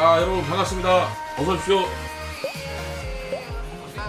자 여러분 반갑습니다. 어서 오십시오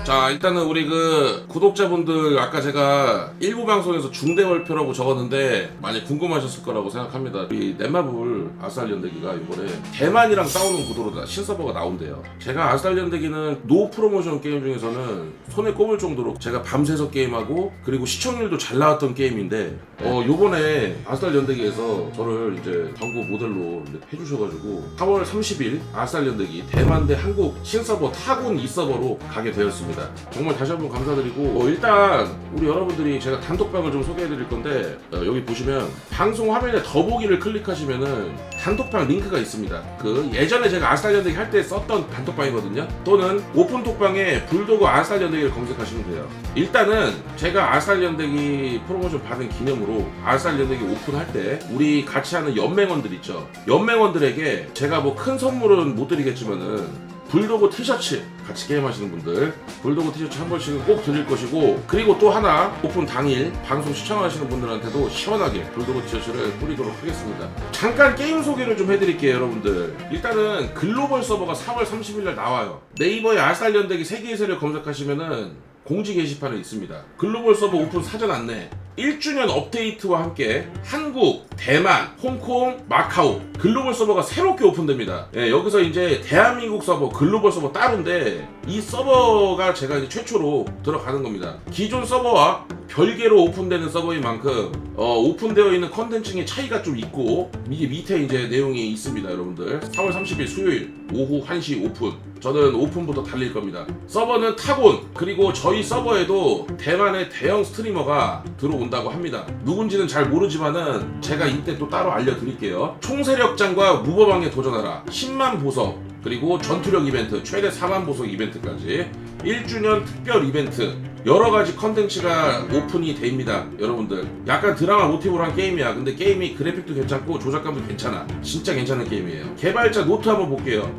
자 일단은 우리 그 구독자분들 아까 제가 일부 방송에서 중대월표라고 적었는데 많이 궁금하셨을 거라고 생각합니다. 이 넷마블 아스알 연대기가 이번에 대만이랑 싸우는 구도로 신서버가 나온대요. 제가 아스알 연대기는 노 프로모션 게임 중에서는 손에 꼽을 정도로 제가 밤새서 게임하고 그리고 시청률도 잘 나왔던 게임인데 어 요번에 아스알 연대기에서 저를 이제 광고 모델로 해주셔가지고 4월 30일 아스알 연대기 대만 대 한국 신서버 타군 2서버로 가게 되었습니다. 정말 다시 한번 감사드리고 어, 일단 우리 여러분들이 제가 단톡방을 좀 소개해드릴 건데 어, 여기 보시면 방송 화면에 더보기를 클릭하시면은 단톡방 링크가 있습니다. 그 예전에 제가 아스알 연대기 할 때 썼던 단톡방이거든요. 또는 오픈톡방에 불도그 아스알 연대기를 검색하시면 돼요. 일단은 제가 아스알 연대기 프로모션 받은 기념으로 아스알 연대기 오픈할 때 우리 같이 하는 연맹원들 있죠. 연맹원들에게 제가 뭐 큰 선물은 못 드리겠지만은 불도그 티셔츠 같이 게임하시는 분들 불도그 티셔츠 한 번씩은 꼭 드릴 것이고 그리고 또 하나 오픈 당일 방송 시청하시는 분들한테도 시원하게 불도그 티셔츠를 뿌리도록 하겠습니다. 잠깐 게임 소개를 좀 해드릴게요 여러분들. 일단은 글로벌 서버가 4월 30일 날 나와요. 네이버에 아스알 연대기 세계의 세를 검색하시면은 공지 게시판에 있습니다. 글로벌 서버 오픈 사전 안내 1주년 업데이트와 함께 한국, 대만, 홍콩, 마카오 글로벌 서버가 새롭게 오픈됩니다. 예, 여기서 이제 대한민국 서버, 글로벌 서버 따로인데 이 서버가 제가 이제 최초로 들어가는 겁니다. 기존 서버와 별개로 오픈되는 서버인 만큼 어, 오픈되어 있는 컨텐츠의 차이가 좀 있고 이게 밑에 이제 내용이 있습니다, 여러분들. 4월 30일 수요일 오후 1시 오픈. 저는 오픈부터 달릴 겁니다. 서버는 타곤 그리고 저희 서버에도 대만의 대형 스트리머가 들어온다고 합니다. 누군지는 잘 모르지만은 제가 이때 또 따로 알려드릴게요. 총세력장과 무버방에 도전하라. 10만 보석 그리고 전투력 이벤트 최대 4만 보석 이벤트까지 1주년 특별 이벤트 여러 가지 컨텐츠가 오픈이 됩니다 여러분들. 약간 드라마 모티브로 한 게임이야. 근데 게임이 그래픽도 괜찮고 조작감도 괜찮아. 진짜 괜찮은 게임이에요. 개발자 노트 한번 볼게요.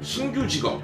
신규 직업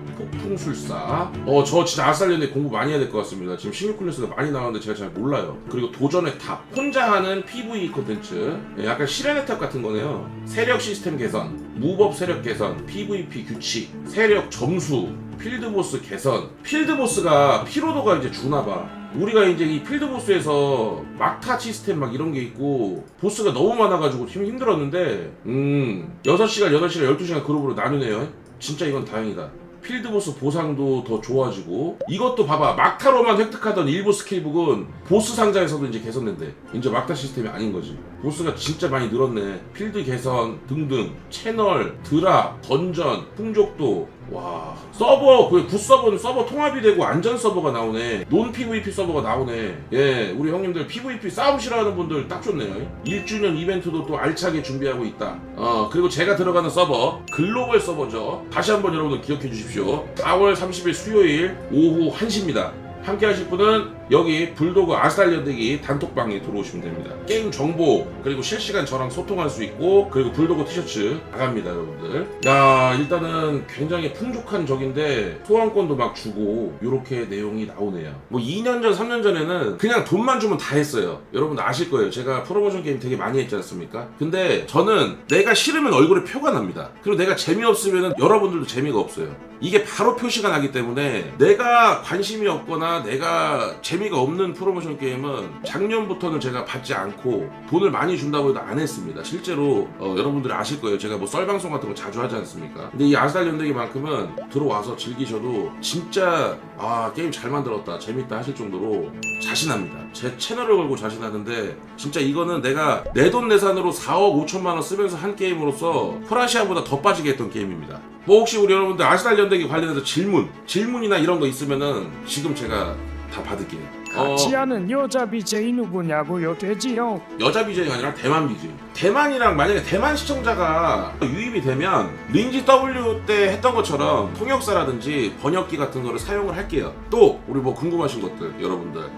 폭풍술사. 어 저 진짜 아살련에 공부 많이 해야 될 것 같습니다. 지금 신규 클래스가 많이 나왔는데 제가 잘 몰라요. 그리고 도전의 탑. 혼자 하는 PVE 콘텐츠. 예, 약간 실현의 탑 같은 거네요. 세력 시스템 개선 무법 세력 개선 PVP 규칙 세력 점수 필드보스 개선. 필드보스가 피로도가 이제 주나봐. 우리가 이제 이 필드 보스에서 막타 시스템 막 이런 게 있고 보스가 너무 많아가지고 힘 힘들었는데 음 6시간 8시간 12시간 그룹으로 나누네요. 진짜 이건 다행이다 필드보스 보상도 더 좋아지고 이것도 봐봐. 막타로만 획득하던 일부 스킬북은 보스 상자에서도 이제 개선된대. 이제 막타 시스템이 아닌 거지. 보스가 진짜 많이 늘었네. 필드 개선 등등 채널 드랍 던전 풍족도 와. 서버 그 굿서버는 서버 통합이 되고 안전 서버가 나오네. 논 PVP 서버가 나오네. 예 우리 형님들 PVP 싸움 싫어하는 분들 딱 좋네요. 1주년 이벤트도 또 알차게 준비하고 있다. 어 그리고 제가 들어가는 서버 글로벌 서버죠. 다시 한번 여러분들 기억해 주십시오. 4월 30일 수요일 오후 1시입니다. 함께 하실 분은 여기 불도그 아스달 연대기 단톡방에 들어오시면 됩니다. 게임 정보 그리고 실시간 저랑 소통할 수 있고 그리고 불도그 티셔츠 나갑니다 여러분들. 야 일단은 굉장히 풍족한 적인데 소환권도 막 주고 이렇게 내용이 나오네요. 뭐 2년 전 3년 전에는 그냥 돈만 주면 다 했어요. 여러분들 아실 거예요. 제가 프로모션 게임 되게 많이 했지 않습니까? 근데 저는 내가 싫으면 얼굴에 표가 납니다. 그리고 내가 재미없으면 여러분들도 재미가 없어요. 이게 바로 표시가 나기 때문에 내가 관심이 없거나 내가 재 미가 없는 프로모션 게임은 작년부터는 제가 받지 않고 돈을 많이 준다고 해도 안 했습니다. 실제로 어, 여러분들이 아실 거예요. 제가 뭐 썰방송 같은 거 자주 하지 않습니까? 근데 이 아스달 연대기만큼은 들어와서 즐기셔도 진짜 아 게임 잘 만들었다 재밌다 하실 정도로 자신합니다. 제 채널을 걸고 자신하는데 진짜 이거는 내가 내 돈 내산으로 4억 5천만 원 쓰면서 한 게임으로서 프라시아보다 더 빠지게 했던 게임입니다. 뭐 혹시 우리 여러분들 아스달 연대기 관련해서 질문, 질문이나 이런 거 있으면은 지금 제가 다 받을게요. 어, 같이 하는 여자 BJ 누구냐고요 돼지요 여자 BJ가 아니라 대만 BJ. 대만이랑 만약에 대만 시청자가 유입이 되면 린지 W 때 했던 것처럼 통역사라든지 번역기 같은 거를 사용을 할게요. 또 우리 뭐 궁금하신 것들 여러분들.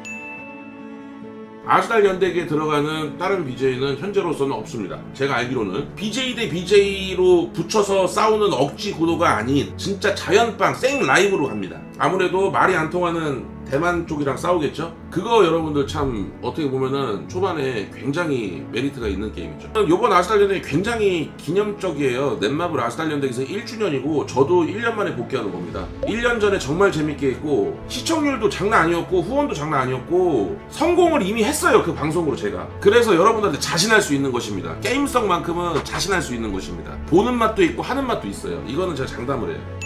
아스달 연대기에 들어가는 다른 BJ는 현재로서는 없습니다. 제가 알기로는 BJ 대 BJ로 붙여서 싸우는 억지 구도가 아닌 진짜 자연빵 생 라이브로 갑니다. 아무래도 말이 안 통하는 대만 쪽이랑 싸우겠죠? 그거 여러분들 참 어떻게 보면은 초반에 굉장히 메리트가 있는 게임이죠. 요번 아스달 연대기 굉장히 기념적이에요. 넷마블 아스달 연대기에서 1주년이고 저도 1년 만에 복귀하는 겁니다. 1년 전에 정말 재밌게 했고 시청률도 장난 아니었고 후원도 장난 아니었고 성공을 이미 했어요. 그 방송으로 제가. 그래서 여러분들한테 자신할 수 있는 것입니다. 게임성만큼은 자신할 수 있는 것입니다. 보는 맛도 있고 하는 맛도 있어요. 이거는 제가 장담을 해요.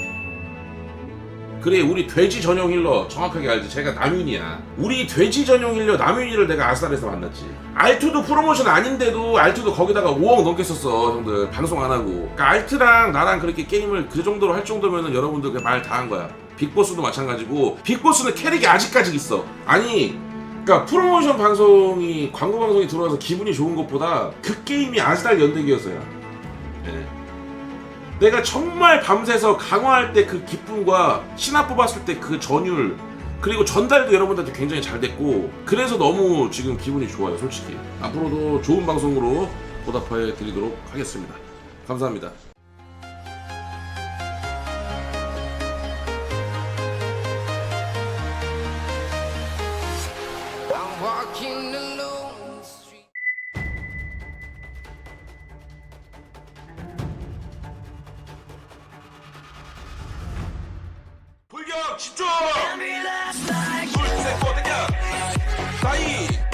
그래 우리 돼지 전용 힐러 정확하게 알지. 제가 남윤이야. 우리 돼지 전용 힐러 남윤이를 내가 아스달에서 만났지. 알투도 프로모션 아닌데도 알투도 거기다가 5억 넘게 썼어 형들. 방송 안 하고. 그러니까 알트랑 나랑 그렇게 게임을 그 정도로 할 정도면은 여러분들 그 말 다 한 거야. 빅보스도 마찬가지고 빅보스는 캐릭이 아직까지 있어. 아니 그러니까 프로모션 방송이 광고 방송이 들어와서 기분이 좋은 것보다 그 게임이 아스달 연대기였어요. 예. 내가 정말 밤새서 강화할 때 그 기쁨과 신화 뽑았을 때 그 전율 그리고 전달도 여러분들한테 굉장히 잘 됐고 그래서 너무 지금 기분이 좋아요 솔직히. 앞으로도 좋은 방송으로 보답해 드리도록 하겠습니다. 감사합니다 불격 집중 둘셋 어떻냐 사이